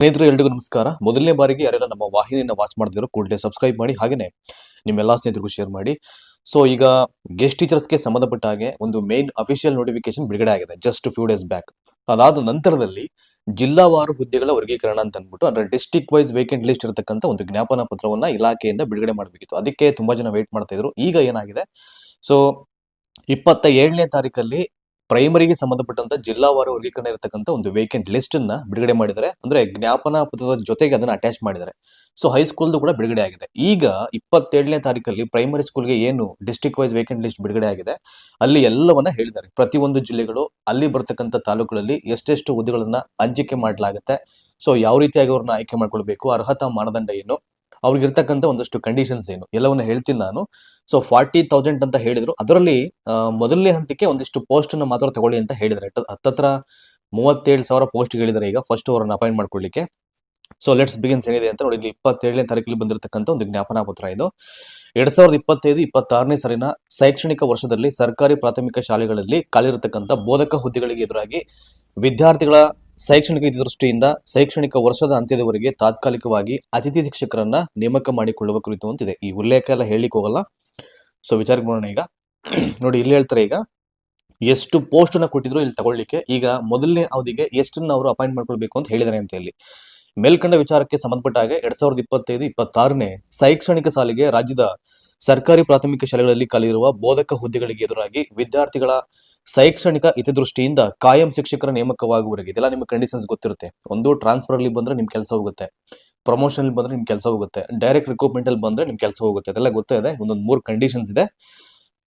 ಸ್ನೇಹಿತರೆ, ಎಲ್ರಿಗೂ ನಮಸ್ಕಾರ. ಮೊದಲನೇ ಬಾರಿಗೆ ಯಾರೆಲ್ಲ ನಮ್ಮ ವಾಹಿನಿಯನ್ನು ವಾಚ್ ಮಾಡಿದ್ರು ಕೂಡಲೇ ಸಬ್ಸ್ಕ್ರೈಬ್ ಮಾಡಿ ಹಾಗೆಯೇ ನಿಮ್ಮೆಲ್ಲಾ ಸ್ನೇಹಿತರಿಗೂ ಶೇರ್ ಮಾಡಿ. ಸೊ ಈಗ ಗೆಸ್ಟ್ ಟೀಚರ್ಸ್ಗೆ ಸಂಬಂಧಪಟ್ಟ ಹಾಗೆ ಒಂದು ಮೇನ್ ಅಫಿಷಿಯಲ್ ನೋಟಿಫಿಕೇಶನ್ ಬಿಡುಗಡೆ ಆಗಿದೆ ಜಸ್ಟ್ ಫ್ಯೂ ಡೇಸ್ ಬ್ಯಾಕ್ ಅದಾದ ನಂತರದಲ್ಲಿ ಜಿಲ್ಲಾವಾರು ಹುದ್ದೆಗಳ ವರ್ಗೀಕರಣ ಅಂತ ಅಂದ್ಬಿಟ್ಟು ಅಂದ್ರೆ ಡಿಸ್ಟಿಕ್ ವೈಸ್ ವೇಕೆಂಟ್ ಲಿಸ್ಟ್ ಇರತಕ್ಕಂಥ ಒಂದು ಜ್ಞಾಪನ ಪತ್ರವನ್ನ ಇಲಾಖೆಯಿಂದ ಬಿಡುಗಡೆ ಮಾಡಬೇಕಿತ್ತು. ಅದಕ್ಕೆ ತುಂಬಾ ಜನ ವೇಟ್ ಮಾಡ್ತಾ ಇದ್ರು. ಈಗ ಏನಾಗಿದೆ? ಸೊ ಇಪ್ಪತ್ತ ಏಳನೇ ತಾರೀಕಲ್ಲಿ ಪ್ರೈಮರಿಗೆ ಸಂಬಂಧಪಟ್ಟಂತ ಜಿಲ್ಲಾವಾರು ವರ್ಗೀಕರಣ ಇರತಕ್ಕಂತ ಒಂದು ವೇಕೆಂಟ್ ಲಿಸ್ಟ್ ಅನ್ನ ಬಿಡುಗಡೆ ಮಾಡಿದ್ದಾರೆ. ಅಂದ್ರೆ ಜ್ಞಾಪನ ಪತ್ರದ ಜೊತೆಗೆ ಅದನ್ನ ಅಟ್ಯಾಚ್ ಮಾಡಿದ್ದಾರೆ. ಸೊ ಹೈಸ್ಕೂಲ್ದು ಕೂಡ ಬಿಡುಗಡೆ ಆಗಿದೆ. ಈಗ ಇಪ್ಪತ್ತೇಳನೇ ತಾರೀಕಲ್ಲಿ ಪ್ರೈಮರಿ ಸ್ಕೂಲ್ಗೆ ಏನು ಡಿಸ್ಟಿಕ್ ವೈಸ್ ವೇಕೆಂಟ್ ಲಿಸ್ಟ್ ಬಿಡುಗಡೆ ಆಗಿದೆ, ಅಲ್ಲಿ ಎಲ್ಲವನ್ನ ಹೇಳಿದ್ದಾರೆ. ಪ್ರತಿಯೊಂದು ಜಿಲ್ಲೆಗಳು ಅಲ್ಲಿ ಬರ್ತಕ್ಕಂಥ ತಾಲೂಕುಗಳಲ್ಲಿ ಎಷ್ಟೆಷ್ಟು ಹುದ್ದೆಗಳನ್ನ ಹಂಚಿಕೆ ಮಾಡಲಾಗುತ್ತೆ ಸೊ ಯಾವ ರೀತಿಯಾಗಿ ಅವ್ರನ್ನ ಆಯ್ಕೆ ಮಾಡ್ಕೊಳ್ಬೇಕು, ಅರ್ಹತಾ ಮಾನದಂಡ ಏನು ಅವ್ರಿಗೆ ಇರ್ತಕ್ಕಂಥ ಒಂದಷ್ಟು ಕಂಡೀಷನ್ಸ್ ಏನು? ಎಲ್ಲವನ್ನ ಹೇಳ್ತೀನಿ ನಾನು. ಸೊ ಫಾರ್ಟಿ ತೌಸಂಡ್ ಅಂತ ಹೇಳಿದ್ರು. ಅದರಲ್ಲಿ ಮೊದಲನೇ ಹಂತಕ್ಕೆ ಒಂದಿಷ್ಟು ಪೋಸ್ಟ್ ಅನ್ನ ಮಾತ್ರ ತಗೊಳ್ಳಿ ಅಂತ ಹೇಳಿದ್ದಾರೆ. ಹತ್ತತ್ರ ಮೂವತ್ತೇಳು ಸಾವಿರ ಪೋಸ್ಟ್ ಹೇಳಿದ್ದಾರೆ ಈಗ ಫಸ್ಟ್ ಅವರನ್ನ ಅಪಾಯಿಂಟ್ ಮಾಡ್ಕೊಳ್ಳಿಕ್ಕೆ. ಸೊ ಲೆಟ್ಸ್ ಬಿಗಿನ್ಸ್ ಏನಿದೆ ಅಂತ ನೋಡಿ. ಇಲ್ಲಿ ಇಪ್ಪತ್ತೇಳನೇ ತಾರೀಕಲ್ಲಿ ಬಂದಿರತಕ್ಕಂಥ ಒಂದು ಜ್ಞಾಪನಾ ಪತ್ರ ಇದು. ಎರಡ್ ಸಾವಿರದ ಇಪ್ಪತ್ತೈದು, ಇಪ್ಪತ್ತಾರನೇ ಸಾಲಿನ ಶೈಕ್ಷಣಿಕ ವರ್ಷದಲ್ಲಿ ಸರ್ಕಾರಿ ಪ್ರಾಥಮಿಕ ಶಾಲೆಗಳಲ್ಲಿ ಕಾಲಿರತಕ್ಕಂಥ ಬೋಧಕ ಹುದ್ದೆಗಳಿಗೆ ಎದುರಾಗಿ ವಿದ್ಯಾರ್ಥಿಗಳ ಶೈಕ್ಷಣಿಕ ಹಿತದೃಷ್ಟಿಯಿಂದ ಶೈಕ್ಷಣಿಕ ವರ್ಷದ ಅಂತ್ಯದವರೆಗೆ ತಾತ್ಕಾಲಿಕವಾಗಿ ಅತಿಥಿ ಶಿಕ್ಷಕರನ್ನ ನೇಮಕ ಮಾಡಿಕೊಳ್ಳುವ ಕುರಿತು ಅಂತಿದೆ. ಈ ಉಲ್ಲೇಖ ಎಲ್ಲ ಹೇಳಲಿಕ್ಕೆ ಹೋಗಲ್ಲ. ಸೊ ವಿಚಾರಕ್ಕೆ ಬರೋಣ ಈಗ. ನೋಡಿ, ಇಲ್ಲಿ ಹೇಳ್ತಾರೆ ಈಗ, ಎಷ್ಟು ಪೋಸ್ಟ್ ಅನ್ನ ಕೊಟ್ಟಿದ್ರು ಇಲ್ಲಿ ತಗೊಳ್ಳಿಕ್ಕೆ, ಈಗ ಮೊದಲನೇ ಅವಧಿಗೆ ಎಷ್ಟನ್ನ ಅವರು ಅಪಾಯಿಂಟ್ ಮಾಡ್ಕೊಳ್ಬೇಕು ಅಂತ ಹೇಳಿದ್ದಾರೆ ಅಂತ ಇಲ್ಲಿ ಮೇಲ್ಕಂಡ ವಿಚಾರಕ್ಕೆ ಸಂಬಂಧಪಟ್ಟ ಹಾಗೆ ಎರಡ್ ಸಾವಿರದ ಇಪ್ಪತ್ತೈದು, ಇಪ್ಪತ್ತಾರನೇ ಶೈಕ್ಷಣಿಕ ಸಾಲಿಗೆ ರಾಜ್ಯದ ಸರ್ಕಾರಿ ಪ್ರಾಥಮಿಕ ಶಾಲೆಗಳಲ್ಲಿ ಕಲಿಯಿರುವ ಬೋಧಕ ಹುದ್ದೆಗಳಿಗೆ ಎದುರಾಗಿ ವಿದ್ಯಾರ್ಥಿಗಳ ಶೈಕ್ಷಣಿಕ ಹಿತದೃಷ್ಟಿಯಿಂದ ಕಾಯಂ ಶಿಕ್ಷಕರ ನೇಮಕವಾಗುವವರೆಗೆ, ಇದೆಲ್ಲ ನಿಮ್ಗೆ ಕಂಡೀಷನ್ಸ್ ಗೊತ್ತಿರುತ್ತೆ. ಒಂದು ಟ್ರಾನ್ಸ್ಫರ್ ಅಲ್ಲಿ ಬಂದ್ರೆ ನಿಮ್ ಕೆಲಸ ಹೋಗುತ್ತೆ. ಪ್ರಮೋಷನ್ ಅಲ್ಲಿ ಬಂದ್ರೆ ನಿಮ್ ಕೆಲಸ ಹೋಗುತ್ತೆ. ಡೈರೆಕ್ಟ್ ರಿಕ್ರೂಟ್ಮೆಂಟ್ ಅಲ್ಲಿ ಬಂದ್ರೆ ನಿಮ್ ಕೆಲಸ ಹೋಗುತ್ತೆ. ಅದೆಲ್ಲ ಗೊತ್ತೇ ಇದೆ? ಒಂದೊಂದು ಮೂರು ಕಂಡೀಷನ್ಸ್ ಇದೆ.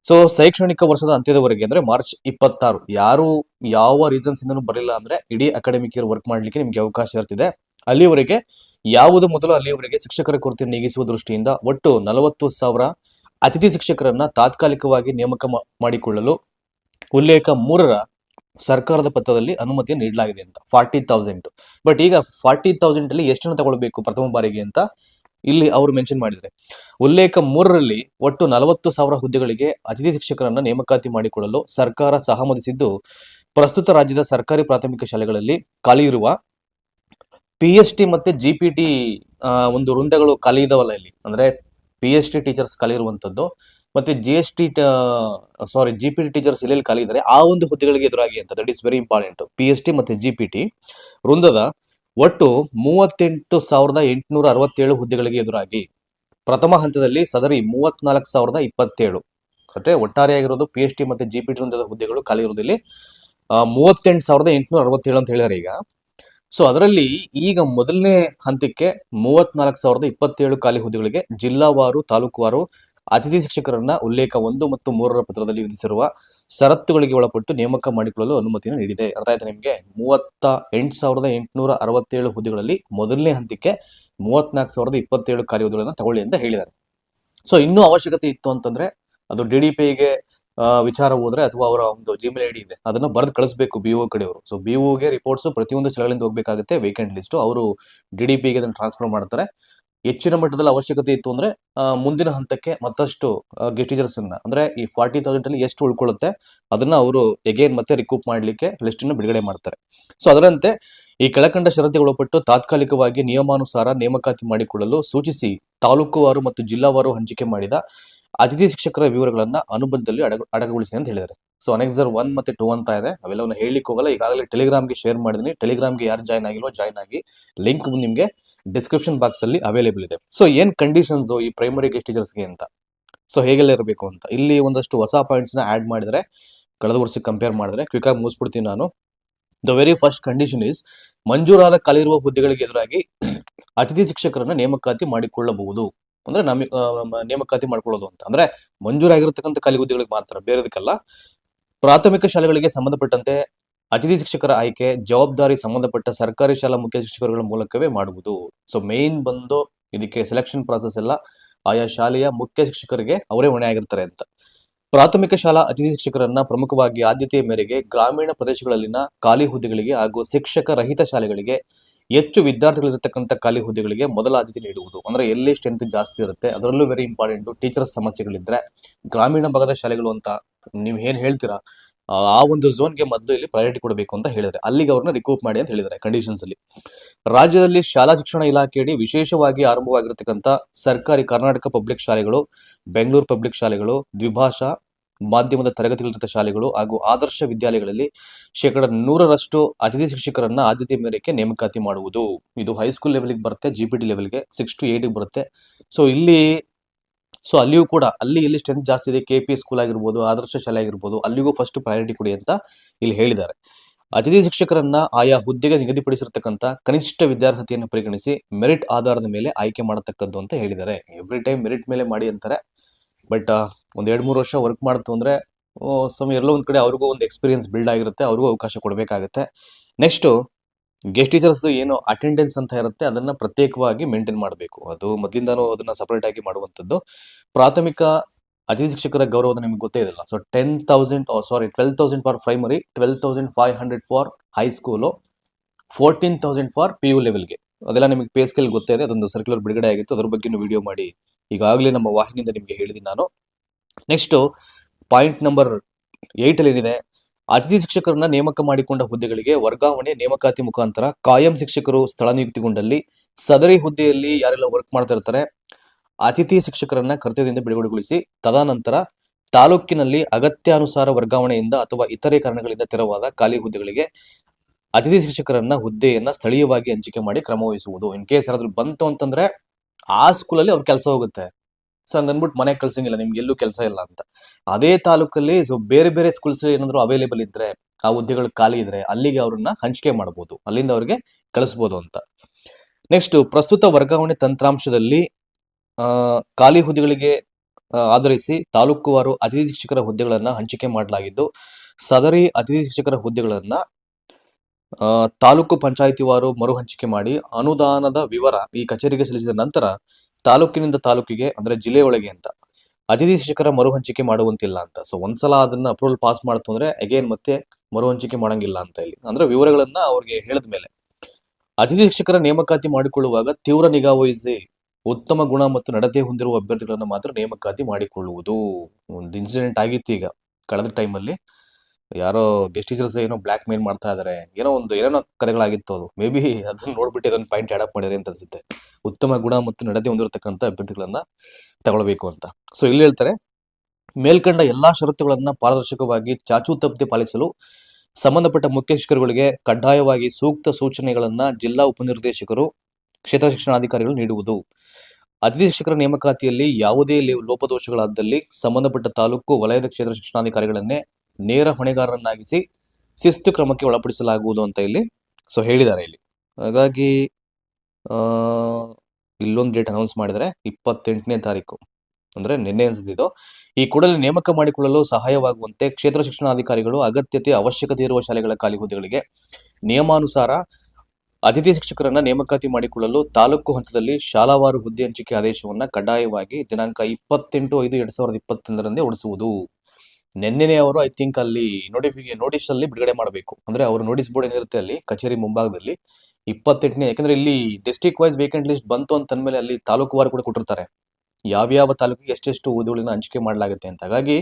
ಸೊ ಶೈಕ್ಷಣಿಕ ವರ್ಷದ ಅಂತ್ಯದವರೆಗೆ ಅಂದ್ರೆ ಮಾರ್ಚ್ ಇಪ್ಪತ್ತಾರು. ಯಾರು ಯಾವ ರೀಸನ್ಸ್ ಇಂದನೂ ಬರಲಿಲ್ಲ ಅಂದ್ರೆ ಇಡೀ ಅಕಾಡೆಮಿಕ್ ಇಯರ್ ವರ್ಕ್ ಮಾಡ್ಲಿಕ್ಕೆ ನಿಮ್ಗೆ ಅವಕಾಶ ಇರ್ತಿದೆ. ಅಲ್ಲಿವರೆಗೆ ಯಾವುದು ಮೊದಲು ಅಲ್ಲಿಯವರೆಗೆ ಶಿಕ್ಷಕರ ಕೊರತೆ ನೀಗಿಸುವ ದೃಷ್ಟಿಯಿಂದ ಒಟ್ಟು ನಲವತ್ತು ಸಾವಿರ ಅತಿಥಿ ಶಿಕ್ಷಕರನ್ನ ತಾತ್ಕಾಲಿಕವಾಗಿ ನೇಮಕ ಮಾಡಿಕೊಳ್ಳಲು ಉಲ್ಲೇಖ ಮೂರರ ಸರ್ಕಾರದ ಪತ್ರದಲ್ಲಿ ಅನುಮತಿ ನೀಡಲಾಗಿದೆ ಅಂತ, ಫಾರ್ಟಿ ತೌಸಂಡ್. ಬಟ್ ಈಗ ಫಾರ್ಟಿ ತೌಸಂಡ್ ಅಲ್ಲಿ ಎಷ್ಟನ್ನು ತಗೊಳ್ಬೇಕು ಪ್ರಥಮ ಬಾರಿಗೆ ಅಂತ ಇಲ್ಲಿ ಅವರು ಮೆನ್ಷನ್ ಮಾಡಿದರೆ ಉಲ್ಲೇಖ ಮೂರರಲ್ಲಿ ಒಟ್ಟು ನಲವತ್ತು ಸಾವಿರ ಹುದ್ದೆಗಳಿಗೆ ಅತಿಥಿ ಶಿಕ್ಷಕರನ್ನ ನೇಮಕಾತಿ ಮಾಡಿಕೊಳ್ಳಲು ಸರ್ಕಾರ ಸಹಮತಿಸಿದ್ದು, ಪ್ರಸ್ತುತ ರಾಜ್ಯದ ಸರ್ಕಾರಿ ಪ್ರಾಥಮಿಕ ಶಾಲೆಗಳಲ್ಲಿ ಖಾಲಿ ಇರುವ ಪಿ ಎಚ್ ಟಿ ಮತ್ತೆ ಜಿ ಪಿ ಟಿ ಒಂದು ವೃಂದಗಳು ಖಾಲಿ ಇದಾವಲ್ಲ ಇಲ್ಲಿ. ಅಂದ್ರೆ ಪಿ ಎಚ್ ಟಿ ಟೀಚರ್ಸ್ ಖಾಲಿ ಮತ್ತೆ G S T sorry G P T teachers ಎಲ್ಲೆಲ್ಲಿ ಖಾಲಿ ಆ ಒಂದು ಹುದ್ದೆಗಳಿಗೆ ಎದುರಾಗಿ ಅಂತ. That is very important P H T ಮತ್ತೆ ಜಿ ಪಿ ಟಿ ವೃಂದದ ಒಟ್ಟು ಮೂವತ್ತೆಂಟು ಸಾವಿರದ ಎಂಟುನೂರ ಅರವತ್ತೇಳು ಹುದ್ದೆಗಳಿಗೆ ಎದುರಾಗಿ ಪ್ರಥಮ ಹಂತದಲ್ಲಿ ಸದರಿ ಮೂವತ್ನಾಲ್ಕು ಸಾವಿರದ ಇಪ್ಪತ್ತೇಳು. ಅಂದ್ರೆ ಒಟ್ಟಾರೆಯಾಗಿರೋದು ಪಿ ಎಚ್ ಟಿ ಮತ್ತೆ ಜಿ ಪಿ ಟಿ ವೃಂದದ ಹುದ್ದೆಗಳು ಖಾಲಿ ಮೂವತ್ತೆಂಟು ಸಾವಿರದ ಎಂಟುನೂರ ಅರವತ್ತೇಳು ಅಂತ ಹೇಳಿದಾರೆ ಈಗ. ಸೊ ಅದರಲ್ಲಿ ಈಗ ಮೊದಲನೇ ಹಂತಕ್ಕೆ ಮೂವತ್ನಾಲ್ಕು ಸಾವಿರದ ಇಪ್ಪತ್ತೇಳು ಖಾಲಿ ಹುದ್ದೆಗಳಿಗೆ ಜಿಲ್ಲಾವಾರು, ತಾಲೂಕುವಾರು ಅತಿಥಿ ಶಿಕ್ಷಕರನ್ನ ಉಲ್ಲೇಖ ಒಂದು ಮತ್ತು ಮೂರರ ಪತ್ರದಲ್ಲಿ ವಿಧಿಸಿರುವ ಷರತ್ತುಗಳಿಗೆ ಒಳಪಟ್ಟು ನೇಮಕ ಮಾಡಿಕೊಳ್ಳಲು ಅನುಮತಿಯನ್ನು ನೀಡಿದೆ. ಅರ್ಥ ಆಯ್ತಾ ನಿಮಗೆ? ಮೂವತ್ತ ಎಂಟು ಸಾವಿರದ ಎಂಟುನೂರ ಅರವತ್ತೇಳು ಹುದ್ದೆಗಳಲ್ಲಿ ಮೊದಲನೇ ಹಂತಕ್ಕೆ ಮೂವತ್ನಾಲ್ಕು ಸಾವಿರದ ಇಪ್ಪತ್ತೇಳು ಖಾಲಿ ಹುದ್ದೆಗಳನ್ನ ತಗೊಳ್ಳಿ ಅಂತ ಹೇಳಿದ್ದಾರೆ. ಸೊ ಇನ್ನೂ ಅವಶ್ಯಕತೆ ಇತ್ತು ಅಂತಂದ್ರೆ ಅದು ಡಿ ವಿಚಾರ ಹೋದ್ರೆ ಅಥವಾ ಅವರ ಒಂದು ಜಿಮೇಲ್ ಐಡಿ ಇದೆ, ಅದನ್ನ ಬರೆದು ಕಳಿಸಬೇಕು ಬಿ ಒ ಕಡೆಯವರು. ಸೊ ಬಿ ಗೆ ರಿಪೋರ್ಟ್ಸ್ ಪ್ರತಿಯೊಂದು ಸ್ಥಳಗಳಿಂದ ಹೋಗಬೇಕಾಗುತ್ತೆ ವೇಕೆಂಟ್ ಲಿಸ್ಟ್ ಅವರು ಡಿ ಡಿ ಪಿಗೆ ಅದನ್ನು ಟ್ರಾನ್ಸ್ಫರ್ ಮಾಡ್ತಾರೆ. ಹೆಚ್ಚಿನ ಮಟ್ಟದಲ್ಲಿ ಅವಶ್ಯಕತೆ ಇತ್ತು ಅಂದ್ರೆ ಮುಂದಿನ ಹಂತಕ್ಕೆ ಮತ್ತಷ್ಟು ಗೆಸ್ಟ್ ಟೀಚರ್ಸ್ ಅನ್ನ, ಅಂದ್ರೆ ಈ ಫಾರ್ಟಿ ತೌಸಂಡ್ ಅಲ್ಲಿ ಎಷ್ಟು ಉಳ್ಕೊಳ್ಳುತ್ತೆ, ಅದನ್ನ ಅವರು ಎಗೇನ್ ಮತ್ತೆ ರಿಕೂಪ್ ಮಾಡ್ಲಿಕ್ಕೆ ಲಿಸ್ಟ್ ಅನ್ನು ಬಿಡುಗಡೆ ಮಾಡ್ತಾರೆ. ಸೊ ಅದರಂತೆ ಈ ಕೆಳಕಂಡ ಷರತ್ತಿಗೆ ಒಳಪಟ್ಟು ತಾತ್ಕಾಲಿಕವಾಗಿ ನಿಯಮಾನುಸಾರ ನೇಮಕಾತಿ ಮಾಡಿಕೊಳ್ಳಲು ಸೂಚಿಸಿ ತಾಲೂಕುವಾರು ಮತ್ತು ಜಿಲ್ಲಾವಾರು ಹಂಚಿಕೆ ಮಾಡಿದ ಅತಿಥಿ ಶಿಕ್ಷಕರ ವಿವರಗಳನ್ನ ಅನುಬಂಧದಲ್ಲಿ ಅಡಗ ಅಡಗೊಳಿಸಿ ಅಂತ ಹೇಳಿದ್ದಾರೆ. ಸೊ ಅನೆಕ್ಸರ್ ಒನ್ ಮತ್ತೆ ಟೂ ಅಂತ ಇದೆ. ಅವೆಲ್ಲವನ್ನ ಹೇಳಿಕ್ ಹೋಗಲ್ಲ. ಈಗಾಗಲೇ ಟೆಲಿಗ್ರಾಮ್ಗೆ ಶೇರ್ ಮಾಡಿದೀನಿ. ಟೆಲಿಗ್ರಾಮ್ಗೆ ಯಾರು ಜಾಯ್ನ್ ಆಗಿಲ್ವೋ ಜಾಯ್ನ್ ಆಗಿ ಲಿಂಕ್ ನಿಮ್ಗೆ ಡಿಸ್ಕ್ರಿಪ್ಷನ್ ಬಾಕ್ಸ್ ಅಲ್ಲಿ ಅವೈಲೇಬಲ್ ಇದೆ. ಸೊ ಏನ್ ಕಂಡೀಷನ್ಸ್ ಈ ಪ್ರೈಮರಿ ಗೆಸ್ಟ್ ಟೀಚರ್ಸ್ಗೆ ಅಂತ? ಸೊ ಹೇಗೆಲ್ಲ ಇರಬೇಕು ಅಂತ? ಇಲ್ಲಿ ಒಂದಷ್ಟು ಹೊಸ ಪಾಯಿಂಟ್ಸ್ನ ಆಡ್ ಮಾಡಿದ್ರೆ, ಕಳೆದ ವರ್ಷಕ್ಕೆ ಕಂಪೇರ್ ಮಾಡಿದ್ರೆ ಕ್ವಿಕ್ ಆಗಿ ಮುಗಿಸ್ಬಿಡ್ತೀನಿ ನಾನು. The very first condition is ಮಂಜೂರಾದ ಖಾಲಿರುವ ಹುದ್ದೆಗಳಿಗೆ ಎದುರಾಗಿ ಅತಿಥಿ ಶಿಕ್ಷಕರನ್ನ ನೇಮಕಾತಿ ಮಾಡಿಕೊಳ್ಳಬಹುದು. ಅಂದ್ರೆ ನಮಿ ನೇಮಕಾತಿ ಮಾಡ್ಕೊಳ್ಳೋದು ಅಂತ. ಅಂದ್ರೆ ಮಂಜೂರಾಗಿರ್ತಕ್ಕಂಥ ಖಾಲಿ ಹುದ್ದೆಗಳಿಗೆ ಮಾತ್ರ, ಬೇರೆದಕ್ಕಲ್ಲ. ಪ್ರಾಥಮಿಕ ಶಾಲೆಗಳಿಗೆ ಸಂಬಂಧಪಟ್ಟಂತೆ ಅತಿಥಿ ಶಿಕ್ಷಕರ ಆಯ್ಕೆ, ಜವಾಬ್ದಾರಿ ಸಂಬಂಧಪಟ್ಟ ಸರ್ಕಾರಿ ಶಾಲಾ ಮುಖ್ಯ ಶಿಕ್ಷಕರುಗಳ ಮೂಲಕವೇ ಮಾಡುವುದು. ಸೊ ಮೇನ್ ಬಂದು ಇದಕ್ಕೆ ಸೆಲೆಕ್ಷನ್ ಪ್ರಾಸೆಸ್ ಎಲ್ಲ ಆಯಾ ಶಾಲೆಯ ಮುಖ್ಯ ಶಿಕ್ಷಕರಿಗೆ ಅವರೇ ಹೊಣೆ ಆಗಿರ್ತಾರೆ ಅಂತ. ಪ್ರಾಥಮಿಕ ಶಾಲಾ ಅತಿಥಿ ಶಿಕ್ಷಕರನ್ನ ಪ್ರಮುಖವಾಗಿ ಆದ್ಯತೆಯ ಮೇರೆಗೆ ಗ್ರಾಮೀಣ ಪ್ರದೇಶಗಳಲ್ಲಿನ ಖಾಲಿ ಹುದ್ದೆಗಳಿಗೆ ಹಾಗೂ ಶಿಕ್ಷಕ ರಹಿತ ಶಾಲೆಗಳಿಗೆ ಹೆಚ್ಚು ವಿದ್ಯಾರ್ಥಿಗಳಿರತಕ್ಕಂಥ ಖಾಲಿ ಹುದ್ದೆಗಳಿಗೆ ಮೊದಲ ಆದ್ಯತೆ ನೀಡುವುದು. ಅಂದ್ರೆ ಎಲ್ಲಿ ಸ್ಟ್ರೆಂತ್ ಜಾಸ್ತಿ ಇರುತ್ತೆ, ಅದರಲ್ಲೂ ವೆರಿ ಇಂಪಾರ್ಟೆಂಟ್ ಟೀಚರ್ ಸಮಸ್ಯೆಗಳಿದ್ರೆ ಗ್ರಾಮೀಣ ಭಾಗದ ಶಾಲೆಗಳು ಅಂತ ನೀವು ಏನ್ ಹೇಳ್ತೀರಾ, ಆ ಒಂದು ಝೋನ್ಗೆ ಮೊದಲು ಇಲ್ಲಿ ಪ್ರಯಾರಿಟಿ ಕೊಡಬೇಕು ಅಂತ ಹೇಳಿದರೆ ಅಲ್ಲಿಗೆ ಅವ್ರನ್ನ ರಿಕ್ರೂಟ್ ಮಾಡಿ ಅಂತ ಹೇಳಿದ್ದಾರೆ ಕಂಡೀಷನ್ಸ್ ಅಲ್ಲಿ. ರಾಜ್ಯದಲ್ಲಿ ಶಾಲಾ ಶಿಕ್ಷಣ ಇಲಾಖೆಯಡಿ ವಿಶೇಷವಾಗಿ ಆರಂಭವಾಗಿರತಕ್ಕಂಥ ಸರ್ಕಾರಿ ಕರ್ನಾಟಕ ಪಬ್ಲಿಕ್ ಶಾಲೆಗಳು ಬೆಂಗಳೂರು ಪಬ್ಲಿಕ್ ಶಾಲೆಗಳು ದ್ವಿಭಾಷಾ ಮಾಧ್ಯಮದ ತರಗತಿಗಳಂತ ಶಾಲೆಗಳು ಹಾಗೂ ಆದರ್ಶ ವಿದ್ಯಾಲಯಗಳಲ್ಲಿ ಶೇಕಡ ನೂರರಷ್ಟು ಅತಿಥಿ ಶಿಕ್ಷಕರನ್ನ ಆದ್ಯತೆ ಮೇರೆಗೆ ನೇಮಕಾತಿ ಮಾಡುವುದು. ಇದು ಹೈಸ್ಕೂಲ್ ಲೆವೆಲ್ಗೆ ಬರುತ್ತೆ ಜಿ ಪಿ ಟಿ ಲೆವೆಲ್ಗೆ ಸಿಕ್ಸ್ ಟು ಏಯ್ಟಿಗೆ ಬರುತ್ತೆ. ಸೊ ಇಲ್ಲಿ ಸೊ ಅಲ್ಲಿಯೂ ಕೂಡ, ಅಲ್ಲಿ ಇಲ್ಲಿ ಸ್ಟ್ರೆಂತ್ ಜಾಸ್ತಿ ಇದೆ ಕೆ ಪಿ ಸ್ಕೂಲ್ ಆಗಿರ್ಬೋದು, ಆದರ್ಶ ಶಾಲೆ ಆಗಿರ್ಬೋದು, ಅಲ್ಲಿಗೂ ಫಸ್ಟ್ ಪ್ರಯಾರಿಟಿ ಕೊಡಿ ಅಂತ ಇಲ್ಲಿ ಹೇಳಿದ್ದಾರೆ. ಅತಿಥಿ ಶಿಕ್ಷಕರನ್ನ ಆಯಾ ಹುದ್ದೆಗೆ ನಿಗದಿಪಡಿಸಿರ್ತಕ್ಕಂಥ ಕನಿಷ್ಠ ವಿದ್ಯಾರ್ಹತೆಯನ್ನು ಪರಿಗಣಿಸಿ ಮೆರಿಟ್ ಆಧಾರದ ಮೇಲೆ ಆಯ್ಕೆ ಮಾಡತಕ್ಕದ್ದು ಅಂತ ಹೇಳಿದ್ದಾರೆ. ಎವ್ರಿ ಟೈಮ್ ಮೆರಿಟ್ ಮೇಲೆ ಮಾಡಿ ಅಂತಾರೆ ಬಟ್ ಒಂದು ಎರಡು ಮೂರು ವರ್ಷ ವರ್ಕ್ ಮಾಡ್ತು ಅಂದ್ರೆ ಸಮ್ ಎಲ್ಲೋ ಒಂದ್ ಕಡೆ ಅವ್ರಿಗೂ ಒಂದು ಎಕ್ಸ್ಪೀರಿಯನ್ಸ್ ಬಿಲ್ಡ್ ಆಗಿರುತ್ತೆ, ಅವ್ರಿಗೂ ಅವಕಾಶ ಕೊಡಬೇಕಾಗುತ್ತೆ. ನೆಕ್ಸ್ಟ್ ಗೆಸ್ಟ್ ಟೀಚರ್ಸ್ ಏನು ಅಟೆಂಡೆನ್ಸ್ ಅಂತ ಇರುತ್ತೆ, ಅದನ್ನ ಪ್ರತ್ಯೇಕವಾಗಿ ಮೇಂಟೈನ್ ಮಾಡಬೇಕು. ಅದು ಮೊದಲಿಂದಾನು ಅದನ್ನ ಸಪರೇಟ್ ಆಗಿ ಮಾಡುವಂಥದ್ದು. ಪ್ರಾಥಮಿಕ ಅತಿಥಿ ಶಿಕ್ಷಕರ ಗೌರವದ ನಿಮ್ಗೆ ಗೊತ್ತೇ ಇದೆಲ್ಲ so ten thousand sorry twelve thousand for primary twelve thousand five hundred for high school fourteen thousand for P U ಲೆವೆಲ್ಗೆ ಅದೆಲ್ಲ ನಿಮಗೆ ಪೇ ಸ್ಕೇಲ್ ಗೊತ್ತೇ ಇದೆ, ಅದೊಂದು ಸರ್ಕ್ಯುಲರ್ ಬಿಡುಗಡೆ ಆಗಿತ್ತು, ಅದ್ರ ಬಗ್ಗೆ ವಿಡಿಯೋ ಮಾಡಿ. ಈಗಾಗಲೇ ನಮ್ಮ ವಾಹಿನಿಯಿಂದ ನಿಮಗೆ ಹೇಳಿದ್ದೀನಿ ನಾನು. ನೆಕ್ಸ್ಟ್ ಪಾಯಿಂಟ್ ನಂಬರ್ ಏಟ್ ಅಲ್ಲಿ ಏನಿದೆ? ಅತಿಥಿ ಶಿಕ್ಷಕರನ್ನ ನೇಮಕ ಮಾಡಿಕೊಂಡ ಹುದ್ದೆಗಳಿಗೆ ವರ್ಗಾವಣೆ ನೇಮಕಾತಿ ಮುಖಾಂತರ ಕಾಯಂ ಶಿಕ್ಷಕರು ಸ್ಥಳ ನಿಯುಕ್ತಿಗೊಂಡಲ್ಲಿ ಸದರಿ ಹುದ್ದೆಯಲ್ಲಿ ಯಾರೆಲ್ಲ ವರ್ಕ್ ಮಾಡ್ತಾ ಇರ್ತಾರೆ? ಅತಿಥಿ ಶಿಕ್ಷಕರನ್ನ ಕರ್ತವ್ಯದಿಂದ ಬಿಡುಗಡೆಗೊಳಿಸಿ, ತದನಂತರ ತಾಲೂಕಿನಲ್ಲಿ ಅಗತ್ಯಾನುಸಾರ ವರ್ಗಾವಣೆಯಿಂದ ಅಥವಾ ಇತರೆ ಕಾರಣಗಳಿಂದ ತೆರವಾದ ಖಾಲಿ ಹುದ್ದೆಗಳಿಗೆ ಅತಿಥಿ ಶಿಕ್ಷಕರನ್ನ ಹುದ್ದೆಯನ್ನ ಸ್ಥಳೀಯವಾಗಿ ಹಂಚಿಕೆ ಮಾಡಿ ಕ್ರಮವಹಿಸುವುದು ಇನ್ ಕೇಸ್ ಯಾರಾದ್ರೂ ಬಂತು ಅಂತಂದ್ರೆ ಆ ಸ್ಕೂಲಲ್ಲಿ ಅವ್ರ ಕೆಲಸ ಹೋಗುತ್ತೆ. ಸೊ ಹಂಗನ್ಬಿಟ್ಟು ಮನೆಗೆ ಕಳ್ಸಂಗಿಲ್ಲ, ನಿಮ್ಗೆ ಎಲ್ಲೂ ಕೆಲಸ ಇಲ್ಲ ಅಂತ. ಅದೇ ತಾಲೂಕಲ್ಲಿ ಸೊ ಬೇರೆ ಬೇರೆ ಸ್ಕೂಲ್ಸ್ ಏನಾದ್ರು ಅವೈಲೇಬಲ್ ಇದ್ರೆ, ಆ ಹುದ್ದೆಗಳು ಖಾಲಿ ಇದ್ರೆ ಅಲ್ಲಿಗೆ ಅವ್ರನ್ನ ಹಂಚಿಕೆ ಮಾಡಬಹುದು ಅಲ್ಲಿಂದ ಅವ್ರಿಗೆ ಕಳಿಸ್ಬೋದು ಅಂತ. ನೆಕ್ಸ್ಟ್ ಪ್ರಸ್ತುತ ವರ್ಗಾವಣೆ ತಂತ್ರಾಂಶದಲ್ಲಿ ಖಾಲಿ ಹುದ್ದೆಗಳಿಗೆ ಆಧರಿಸಿ ತಾಲೂಕುವಾರು ಅತಿಥಿ ಶಿಕ್ಷಕರ ಹುದ್ದೆಗಳನ್ನ ಹಂಚಿಕೆ ಮಾಡಲಾಗಿದ್ದು, ಸದರಿ ಅತಿಥಿ ಶಿಕ್ಷಕರ ಹುದ್ದೆಗಳನ್ನ ತಾಲೂಕು ಪಂಚಾಯಿತಿವಾರು ಮರು ಹಂಚಿಕೆ ಮಾಡಿ ಅನುದಾನದ ವಿವರ ಈ ಕಚೇರಿಗೆ ಸಲ್ಲಿಸಿದ ನಂತರ ತಾಲೂಕಿನಿಂದ ತಾಲೂಕಿಗೆ, ಅಂದ್ರೆ ಜಿಲ್ಲೆಯೊಳಗೆ ಅಂತ ಅತಿಥಿ ಶಿಕ್ಷಕರ ಮರು ಹಂಚಿಕೆ ಮಾಡುವಂತಿಲ್ಲ ಅಂತ. ಸೊ ಒಂದ್ಸಲ ಅದನ್ನ ಅಪ್ರೂವಲ್ ಪಾಸ್ ಮಾಡ್ತು ಅಂದ್ರೆ ಅಗೇನ್ ಮತ್ತೆ ಮರು ಹಂಚಿಕೆ ಮಾಡಂಗಿಲ್ಲ ಅಂತ ಇಲ್ಲಿ ಅಂದ್ರೆ ವಿವರಗಳನ್ನ ಅವ್ರಿಗೆ ಹೇಳಿದ ಮೇಲೆ. ಅತಿಥಿ ಶಿಕ್ಷಕರ ನೇಮಕಾತಿ ಮಾಡಿಕೊಳ್ಳುವಾಗ ತೀವ್ರ ನಿಗಾ ವಹಿಸಿ ಉತ್ತಮ ಗುಣ ಮತ್ತು ನಡತೆ ಹೊಂದಿರುವ ಅಭ್ಯರ್ಥಿಗಳನ್ನು ಮಾತ್ರ ನೇಮಕಾತಿ ಮಾಡಿಕೊಳ್ಳುವುದು. ಒಂದು ಇನ್ಸಿಡೆಂಟ್ ಆಗಿತ್ತು ಈಗ, ಕಳೆದ ಟೈಮಲ್ಲಿ ಯಾರೋ ಗೆಸ್ಟ್ ಟೀಚರ್ಸ್ ಏನೋ ಬ್ಲ್ಯಾಕ್ ಮೇಲ್ ಮಾಡ್ತಾ ಇದಾರೆ. ಏನೋ ಒಂದು ಏನೋ ಕಥೆಗಳಾಗಿತ್ತು ಅದು. ಮೇ ಬಿ ಅದನ್ನ ನೋಡ್ಬಿಟ್ಟು ಅದನ್ನ ಪಾಯಿಂಟ್ ಅಡಾಪ್ಟ್ ಮಾಡಿದ್ರೆ ಅಂತ ಅನ್ಸುತ್ತೆ. ಉತ್ತಮ ಗುಣ ಮತ್ತು ನಡತೆ ಹೊಂದಿರತಕ್ಕಂಥ ಅಭ್ಯರ್ಥಿಗಳನ್ನ ತಗೊಳ್ಬೇಕು ಅಂತ. ಸೊ ಇಲ್ಲಿ ಹೇಳ್ತಾರೆ, ಮೇಲ್ಕಂಡ ಎಲ್ಲಾ ಷರತ್ತುಗಳನ್ನ ಪಾರದರ್ಶಕವಾಗಿ ಚಾಚು ತಪ್ಪದೆ ಪಾಲಿಸಲು ಸಂಬಂಧಪಟ್ಟ ಮುಖ್ಯ ಶಿಕ್ಷಕರುಗಳಿಗೆ ಕಡ್ಡಾಯವಾಗಿ ಸೂಕ್ತ ಸೂಚನೆಗಳನ್ನ ಜಿಲ್ಲಾ ಉಪನಿರ್ದೇಶಕರು, ಕ್ಷೇತ್ರ ಶಿಕ್ಷಣಾಧಿಕಾರಿಗಳು ನೀಡುವುದು. ಅತಿಥಿ ಶಿಕ್ಷಕರ ನೇಮಕಾತಿಯಲ್ಲಿ ಯಾವುದೇ ಲೋಪದೋಷಗಳಾದಲ್ಲಿ ಸಂಬಂಧಪಟ್ಟ ತಾಲೂಕು ವಲಯದ ಕ್ಷೇತ್ರ ಶಿಕ್ಷಣಾಧಿಕಾರಿಗಳನ್ನೇ ನೇರ ಹೊಣೆಗಾರರನ್ನಾಗಿಸಿ ಶಿಸ್ತು ಕ್ರಮಕ್ಕೆ ಒಳಪಡಿಸಲಾಗುವುದು ಅಂತ ಇಲ್ಲಿ ಸೊ ಹೇಳಿದ್ದಾರೆ ಇಲ್ಲಿ. ಹಾಗಾಗಿ ಇಲ್ಲೊಂದು ಡೇಟ್ ಅನೌನ್ಸ್ ಮಾಡಿದರೆ ಇಪ್ಪತ್ತೆಂಟನೇ ತಾರೀಕು. ಅಂದ್ರೆ ನಿನ್ನೆ ಅನಿಸಿದ್ದು. ಈ ಕೂಡಲೇ ನೇಮಕ ಮಾಡಿಕೊಳ್ಳಲು ಸಹಾಯವಾಗುವಂತೆ ಕ್ಷೇತ್ರ ಶಿಕ್ಷಣಾಧಿಕಾರಿಗಳು ಅಗತ್ಯತೆ, ಅವಶ್ಯಕತೆ ಇರುವ ಶಾಲೆಗಳ ಖಾಲಿ ಹುದ್ದೆಗಳಿಗೆ ನಿಯಮಾನುಸಾರ ಅತಿಥಿ ಶಿಕ್ಷಕರನ್ನ ನೇಮಕಾತಿ ಮಾಡಿಕೊಳ್ಳಲು ತಾಲೂಕು ಹಂತದಲ್ಲಿ ಶಾಲಾವಾರು ಹುದ್ದೆ ಹಂಚಿಕೆ ಆದೇಶವನ್ನ ಕಡ್ಡಾಯವಾಗಿ ದಿನಾಂಕ ಇಪ್ಪತ್ತೆಂಟು ಐದು ಎರಡ್ ಸಾವಿರದ ಇಪ್ಪತ್ತೊಂದರಂದೇ ಹೊರಡಿಸುವುದು. ನಿನ್ನೆನೆ ಅವರು ಐ ಥಿಂಕ್ ಅಲ್ಲಿ ನೋಟಿಫಿಕೇ ನೋಟಿಸ್ ಅಲ್ಲಿ ಬಿಡುಗಡೆ ಮಾಡಬೇಕು. ಅಂದ್ರೆ ಅವರು ನೋಟಿಸ್ ಬೋರ್ಡ್ ಏನಿರುತ್ತೆ ಅಲ್ಲಿ, ಕಚೇರಿ ಮುಂಭಾಗದಲ್ಲಿ ಇಪ್ಪತ್ತೆಂಟನೇ, ಯಾಕಂದ್ರೆ ಇಲ್ಲಿ ಡಿಸ್ಟ್ರಿಕ್ಟ್ ವೈಸ್ ವೇಕೆಂಟ್ ಲಿಸ್ಟ್ ಬಂತು ಅಂತ ಅಂದ್ಮೇಲೆ ಅಲ್ಲಿ ತಾಲೂಕು ವಾರ ಕೂಡ ಕೊಟ್ಟಿರ್ತಾರೆ. ಯಾವ್ಯಾವ ತಾಲೂಕಿಗೆ ಎಷ್ಟೆಷ್ಟು ಹುದ್ದೆಗಳನ್ನ ಹಂಚಿಕೆ ಮಾಡಲಾಗುತ್ತೆ ಅಂತ. ಹಾಗಾಗಿ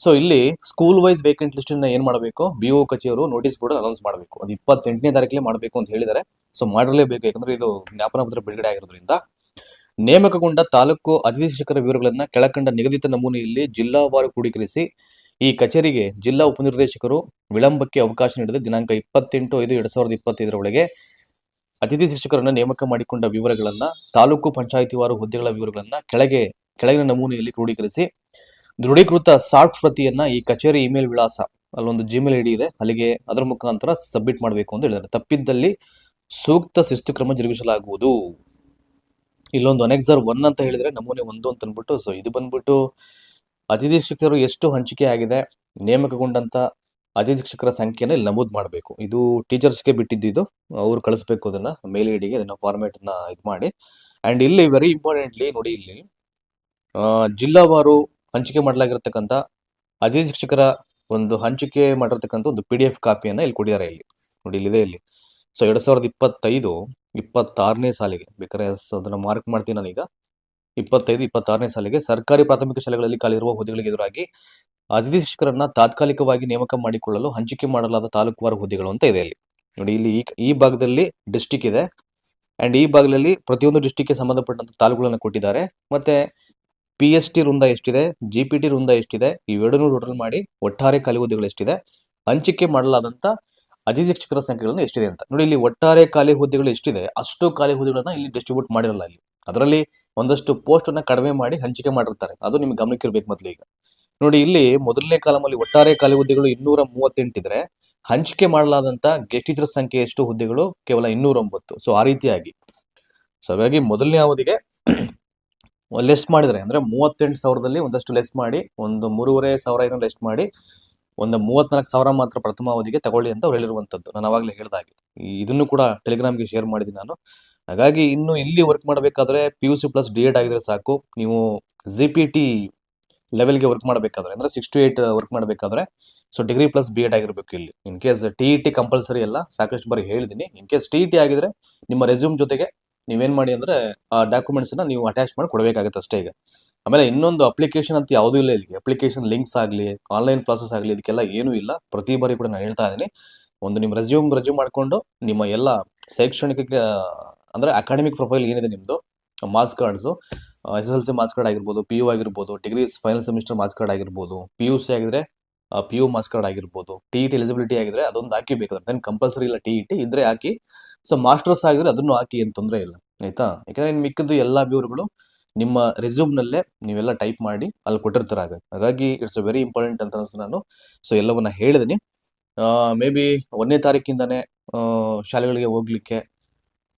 ಸೊ ಇಲ್ಲಿ ಸ್ಕೂಲ್ ವೈಸ್ ವೇಕೆಂಟ್ ಲಿಸ್ಟ್ ಏನ್ ಮಾಡಬೇಕು? ಬಿ ಒ ಕಚೇರಿಯವರು ನೋಟಿಸ್ ಬೋರ್ಡ್ ಅನೌನ್ಸ್ ಮಾಡಬೇಕು. ಅದು ಇಪ್ಪತ್ತೆಂಟನೇ ತಾರೀಕಲ್ಲಿ ಮಾಡಬೇಕು ಅಂತ ಹೇಳಿದ್ದಾರೆ. ಸೊ ಮಾಡಿರಲೇಬೇಕು, ಯಾಕಂದ್ರೆ ಇದು ಜ್ಞಾಪನ ಪತ್ರ ಬಿಡುಗಡೆ ಆಗಿರೋದ್ರಿಂದ. ನೇಮಕಗೊಂಡ ತಾಲೂಕು ಅತಿಥಿ ಶಿಕ್ಷಕರ ವಿವರಗಳನ್ನ ಕೆಳಕಂಡ ನಿಗದಿತ ನಮೂನೆಯಲ್ಲಿ ಜಿಲ್ಲಾವಾರು ಕ್ರೋಢೀಕರಿಸಿ ಈ ಕಚೇರಿಗೆ ಜಿಲ್ಲಾ ಉಪನಿರ್ದೇಶಕರು ವಿಳಂಬಕ್ಕೆ ಅವಕಾಶ ನೀಡದೆ ದಿನಾಂಕ ಇಪ್ಪತ್ತೆಂಟು ಐದು ಎರಡ್ ಸಾವಿರದ ಇಪ್ಪತ್ತೈದರೊಳಗೆ ಅತಿಥಿ ಶಿಕ್ಷಕರನ್ನು ನೇಮಕ ಮಾಡಿಕೊಂಡ ವಿವರಗಳನ್ನ ತಾಲೂಕು ಪಂಚಾಯಿತಿವಾರು ಹುದ್ದೆಗಳ ವಿವರಗಳನ್ನ ಕೆಳಗೆ, ಕೆಳಗಿನ ನಮೂನೆಯಲ್ಲಿ ಕ್ರೋಢೀಕರಿಸಿ ದೃಢೀಕೃತ ಸಾಫ್ಟ್ ಪ್ರತಿಯನ್ನ ಈ ಕಚೇರಿ ಇಮೇಲ್ ವಿಳಾಸ ಅಲ್ಲೊಂದು ಜಿಮೇಲ್ ಐಡಿ ಇದೆ. ಅಲ್ಲಿಗೆ ಅದರ ಮುಖಾಂತರ ಸಬ್ಮಿಟ್ ಮಾಡಬೇಕು ಅಂತ ಹೇಳಿದ್ದಾರೆ. ತಪ್ಪಿದ್ದಲ್ಲಿ ಸೂಕ್ತ ಶಿಸ್ತು ಕ್ರಮ ಜರುಗಿಸಲಾಗುವುದು. ಇಲ್ಲೊಂದು ಅನೆಕ್ಸರ್ ಒನ್ ಅಂತ ಹೇಳಿದ್ರೆ ನಮೂನೆ ಒಂದು ಅಂತ ಅಂದ್ಬಿಟ್ಟು ಸೊ ಇದು ಬಂದ್ಬಿಟ್ಟು ಅತಿಥಿ ಎಷ್ಟು ಹಂಚಿಕೆ ಆಗಿದೆ, ನೇಮಕಗೊಂಡಂತ ಅತಿಥಿ ಶಿಕ್ಷಕರ ಸಂಖ್ಯೆನ ಇಲ್ಲಿ ನಮೂದು ಮಾಡಬೇಕು. ಇದು ಟೀಚರ್ಸ್ಗೆ ಬಿಟ್ಟಿದ್ದು ಅವ್ರು ಕಳಿಸ್ಬೇಕು ಅದನ್ನ ಮೇಲ್ ಐಡಿಗೆ ಅದನ್ನ ನ ಇದು ಮಾಡಿ. ಅಂಡ್ ಇಲ್ಲಿ ವೆರಿ ಇಂಪಾರ್ಟೆಂಟ್ಲಿ ನೋಡಿ ಇಲ್ಲಿ ಜಿಲ್ಲಾವಾರು ಹಂಚಿಕೆ ಮಾಡಲಾಗಿರ್ತಕ್ಕಂಥ ಅತಿಥಿ ಶಿಕ್ಷಕರ ಒಂದು ಹಂಚಿಕೆ ಮಾಡಿರ್ತಕ್ಕಂಥ ಒಂದು ಪಿ ಡಿ ಎಫ್ ಕಾಪಿಯನ್ನ ಇಲ್ಲಿ ಕೊಟ್ಟಿದ್ದಾರೆ ಇಲ್ಲಿ. ನೋಡಿ ಇಲ್ಲಿದೆ ಇಲ್ಲಿ. ಸೊ ಎರಡು ಸಾವಿರದ ಇಪ್ಪತ್ತೈದು, ಇಪ್ಪತ್ತಾರನೇ ಸಾಲಿಗೆ, ಬೇಕಾದ್ರೆ ಅದನ್ನ ಮಾರ್ಕ್ ಮಾಡ್ತೀನಿ ನಾನೀಗ. ಇಪ್ಪತ್ತೈದು, ಇಪ್ಪತ್ತಾರನೇ ಸಾಲಿಗೆ ಸರ್ಕಾರಿ ಪ್ರಾಥಮಿಕ ಶಾಲೆಗಳಲ್ಲಿ ಕಾಲಿರುವ ಹುದ್ದೆಗಳಿಗೆ ಎದುರಾಗಿ ಅತಿಥಿ ಶಿಕ್ಷಕರನ್ನ ತಾತ್ಕಾಲಿಕವಾಗಿ ನೇಮಕ ಮಾಡಿಕೊಳ್ಳಲು ಹಂಚಿಕೆ ಮಾಡಲಾದ ತಾಲೂಕುವಾರು ಹುದ್ದೆಗಳು ಅಂತ ಇದೆ ಇಲ್ಲಿ. ನೋಡಿ, ಇಲ್ಲಿ ಈ ಭಾಗದಲ್ಲಿ ಡಿಸ್ಟಿಕ್ ಇದೆ. ಅಂಡ್ ಈ ಭಾಗದಲ್ಲಿ ಪ್ರತಿಯೊಂದು ಡಿಸ್ಟಿಕ್ಗೆ ಸಂಬಂಧಪಟ್ಟಂತ ತಾಲೂಕುಗಳನ್ನು ಕೊಟ್ಟಿದ್ದಾರೆ. ಮತ್ತೆ ಪಿ ಎಸ್ ಟಿ ವೃಂದ ಎಷ್ಟಿದೆ ಜಿ ಪಿ ಟಿ ವೃಂದ ಎಷ್ಟಿದೆ ಇವೆರಡನ್ನೂ ಟೋಟಲ್ ಮಾಡಿ ಒಟ್ಟಾರೆ ಖಾಲಿ ಹುದ್ದೆಗಳು ಎಷ್ಟಿದೆ, ಹಂಚಿಕೆ ಮಾಡಲಾದಂತ ಅತಿಥಿ ಶಿಕ್ಷಕರ ಸಂಖ್ಯೆಗಳನ್ನು ಎಷ್ಟಿದೆ ಅಂತ. ನೋಡಿ, ಇಲ್ಲಿ ಒಟ್ಟಾರೆ ಖಾಲಿ ಹುದ್ದೆಗಳು ಎಷ್ಟಿದೆ, ಅಷ್ಟು ಖಾಲಿ ಹುದ್ದೆಗಳನ್ನ ಇಲ್ಲಿ ಡಿಸ್ಟ್ರಿಬ್ಯೂಟ್ ಮಾಡಿರಲ್ಲ ಇಲ್ಲಿ. ಅದರಲ್ಲಿ ಒಂದಷ್ಟು ಪೋಸ್ಟ್ ಅನ್ನ ಕಡಿಮೆ ಮಾಡಿ ಹಂಚಿಕೆ ಮಾಡಿರ್ತಾರೆ. ಅದು ನಿಮ್ಗೆ ಗಮನಕ್ಕೆ ಮೊದ್ಲು ಈಗ. ನೋಡಿ, ಇಲ್ಲಿ ಮೊದಲನೇ ಕಾಲಮಲ್ಲಿ ಒಟ್ಟಾರೆ ಖಾಲಿ ಹುದ್ದೆಗಳು ಇನ್ನೂರ ಮೂವತ್ತೆಂಟಿದ್ರೆ ಹಂಚಿಕೆ ಮಾಡಲಾದಂತ ಗೆಸ್ಟ್ ಟೀಚರ್ ಸಂಖ್ಯೆ ಎಷ್ಟು ಹುದ್ದೆಗಳು? ಕೇವಲ ಇನ್ನೂರ ಒಂಬತ್ತು ಸೊ ಆ ರೀತಿಯಾಗಿ. ಸೊ ಹಾಗಾಗಿ ಮೊದಲನೇ ಅವಧಿಗೆ ಲೆಸ್ ಮಾಡಿದ್ರೆ, ಅಂದ್ರೆ ಮೂವತ್ತೆಂಟು ಸಾವಿರದಲ್ಲಿ ಒಂದಷ್ಟು ಲೆಸ್ ಮಾಡಿ, ಒಂದು ಮೂರುವರೆ ಸಾವಿರ ಏನೋ ಲೆಸ್ ಮಾಡಿ, ಒಂದು ಮೂವತ್ನಾಲ್ಕು ಸಾವಿರ ಮಾತ್ರ ಪ್ರಥಮ ಅವಧಿಗೆ ತಗೊಳ್ಳಿ ಅಂತ ಅವ್ರು ಹೇಳಿರುವಂತದ್ದು ನಾನು ಅವಾಗಲೇ ಹೇಳಿದಾಗೆ ಇದನ್ನು ಕೂಡ ಟೆಲಿಗ್ರಾಮ್ಗೆ ಶೇರ್ ಮಾಡಿದ್ದೀನಿ ನಾನು. ಹಾಗಾಗಿ ಇನ್ನು ಇಲ್ಲಿ ವರ್ಕ್ ಮಾಡಬೇಕಾದ್ರೆ P U C plus D Ed ಆಗಿದ್ರೆ ಸಾಕು. ನೀವು ಜಿ ಪಿ ಟಿ ಲೆವೆಲ್ಗೆ ವರ್ಕ್ ಮಾಡಬೇಕಾದ್ರೆ, ಅಂದ್ರೆ ಸಿಕ್ಸ್ ಟು ಏಟ್ ವರ್ಕ್ ಮಾಡಬೇಕಾದ್ರೆ so degree plus B Ed ಆಗಿರಬೇಕು ಇಲ್ಲಿ. In case T E T compulsory ಅಲ್ಲ, ಸಾಕಷ್ಟು ಬಾರಿ ಹೇಳಿದ್ದೀನಿ in case T E T ಆಗಿದ್ರೆ ನಿಮ್ಮ ರೆಸ್ಯೂಮ್ ಜೊತೆಗೆ ನೀವೇನ್ ಮಾಡಿ ಅಂದ್ರೆ ಆ ಡಾಕ್ಯುಮೆಂಟ್ಸ್ನ ನೀವು ಅಟ್ಯಾಚ್ ಮಾಡಿ ಕೊಡಬೇಕಾಗುತ್ತೆ ಅಷ್ಟೇ ಈಗ. ಆಮೇಲೆ ಇನ್ನೊಂದು ಅಪ್ಲಿಕೇಶನ್ ಅಂತ ಯಾವುದೂ ಇಲ್ಲ ಇಲ್ಲಿ. ಅಪ್ಲಿಕೇಶನ್ ಲಿಂಕ್ಸ್ ಆಗಲಿ ಆನ್ಲೈನ್ ಕ್ಲಾಸಸ್ ಆಗಲಿ, ಇದಕ್ಕೆಲ್ಲ ಏನೂ ಇಲ್ಲ. ಪ್ರತಿ ಬಾರಿ ಕೂಡ ನಾನು ಹೇಳ್ತಾ ಇದ್ದೀನಿ. ಒಂದು ನಿಮ್ಮ ರೆಸ್ಯೂಮ್ ರೆಸ್ಯೂಮ್ ಮಾಡಿಕೊಂಡು ನಿಮ್ಮ ಎಲ್ಲ ಶೈಕ್ಷಣಿಕ ಅಂದ್ರೆ ಅಕಾಡೆಮಿಕ್ ಪ್ರೊಫೈಲ್ ಏನಿದೆ ನಿಮ್ಮದು marks cards S S L C marks card ಆಗಿರ್ಬೋದು ಪಿ ಯು ಆಗಿರ್ಬೋದು degree final semester marks card ಆಗಿರ್ಬೋದು ಪಿ ಯು ಸಿ ಆಗಿದ್ರೆ ಪಿ ಯು ಮಾರ್ಕ್ಸ್ ಕಾರ್ಡ್ ಆಗಿರ್ಬೋದು ಟಿ ಇ ಎಲಿಜಿಬಿಲಿಟಿ ಆಗಿದ್ರೆ ಅದೊಂದು ಹಾಕಿ ಬೇಕಾದ್ರೆ ದೆನ್ ಕಂಪಲ್ಸರಿ ಇಲ್ಲ ಟಿ ಇ ಟಿ ಇದ್ರೆ ಹಾಕಿ ಸೊ ಮಾಸ್ಟರ್ಸ್ ಆಗಿದ್ರೆ ಅದನ್ನು ಹಾಕಿ ಏನು ತೊಂದರೆ ಇಲ್ಲ, ಆಯ್ತಾ? ಯಾಕಂದ್ರೆ ಇನ್ನು ಮಿಕ್ಕಿದ್ದು ಎಲ್ಲ ವ್ಯೂರ್ಗಳು ನಿಮ್ಮ ರೆಸ್ಯೂಮ್ನಲ್ಲೇ ನೀವೆಲ್ಲ ಟೈಪ್ ಮಾಡಿ ಅಲ್ಲಿ ಕೊಟ್ಟಿರ್ತಾರೆ ಆಗ ಹಾಗಾಗಿ ಇಟ್ಸ್ ವೆರಿ ಇಂಪಾರ್ಟೆಂಟ್ ಅಂತ ಅನಿಸ್ತು ನಾನು ಸೊ ಎಲ್ಲವನ್ನ ಹೇಳಿದ್ದೀನಿ ಮೇ ಬಿ ಒಂದನೇ ತಾರೀಕಿಂದನೇ ಶಾಲೆಗಳಿಗೆ ಹೋಗ್ಲಿಕ್ಕೆ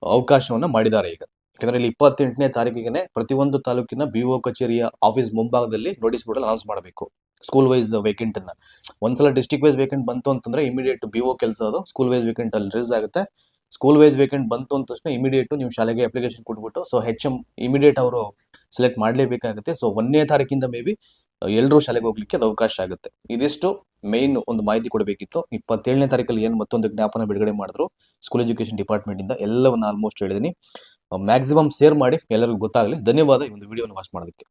ಅವಕಾಶವನ್ನ ಮಾಡಿದ್ದಾರೆ ಈಗ. ಯಾಕಂದ್ರೆ ಇಲ್ಲಿ ಇಪ್ಪತ್ತೆಂಟನೇ ತಾರೀಕಿಗೆ ಪ್ರತಿಯೊಂದು ತಾಲೂಕಿನ ಬಿ ಒ ಕಚೇರಿಯ ಆಫೀಸ್ ಮುಂಭಾಗದಲ್ಲಿ ನೋಟಿಸ್ ಬೋರ್ಡ್ ಅನೌನ್ಸ್ ಮಾಡಬೇಕು ಸ್ಕೂಲ್ ವೈಸ್ ವೇಕೆಂಟ್ ಅನ್ನ. ಒಂದ್ಸಲ ಡಿಸ್ಟಿಕ್ ವೈಸ್ ವೇಕೆಂಟ್ ಬಂತು ಅಂತಂದ್ರೆ ಇಮಿಡಿಯೇಟ್ ಬಿ ಒ ಕೆಲಸ ಅದು ಸ್ಕೂಲ್ ವೈಸ್ ವೇಕೆಂಟ್ ಅಲ್ಲಿ ರಿಲೀಸ್ ಆಗುತ್ತೆ. ಸ್ಕೂಲ್ ವೈಸ್ ವೇಕೆಂಟ್ ಬಂತು ಅಂದ ತಕ್ಷಣ ಇಮಿಡಿಯೇಟ್ ನೀವು ಶಾಲೆಗೆ ಅಪ್ಲಿಕೇಶನ್ ಕೊಟ್ಬಿಟ್ಟು ಸೊ ಹೆಚ್ ಎಂ ಇಮಿಡಿಯೇಟ್ ಅವರು ಸೆಲೆಕ್ಟ್ ಮಾಡಲೇಬೇಕಾಗುತ್ತೆ. ಸೊ ಒಂದನೇ ತಾರೀಕಿಂದ ಮೇ ಬಿ ಎಲ್ಲರೂ ಶಾಲೆಗೆ ಹೋಗ್ಲಿಕ್ಕೆ ಅದು ಅವಕಾಶ ಆಗುತ್ತೆ. ಇದಿಷ್ಟು ಮೇನ್ ಒಂದು ಮಾಹಿತಿ ಕೊಡಬೇಕಿತ್ತು. ಇಪ್ಪತ್ತೇಳನೇ ತಾರೀಕಲ್ಲಿ ಏನು ಮತ್ತೊಂದು ಜ್ಞಾಪನ ಬಿಡುಗಡೆ ಮಾಡಿದ್ರು ಸ್ಕೂಲ್ ಎಜುಕೇಶನ್ ಡಿಪಾರ್ಟ್ಮೆಂಟ್ ಇಂದ ಎಲ್ಲವನ್ನು ಆಲ್ಮೋಸ್ಟ್ ಹೇಳಿದ್ದೀನಿ ಮ್ಯಾಕ್ಸಿಮಮ್ ಶೇರ್ ಮಾಡಿ ಎಲ್ಲರಿಗೂ ಗೊತ್ತಾಗಲಿ. ಧನ್ಯವಾದ ಈ ಒಂದು ವಿಡಿಯೋನ ವಾಚ್ ಮಾಡೋದಕ್ಕೆ.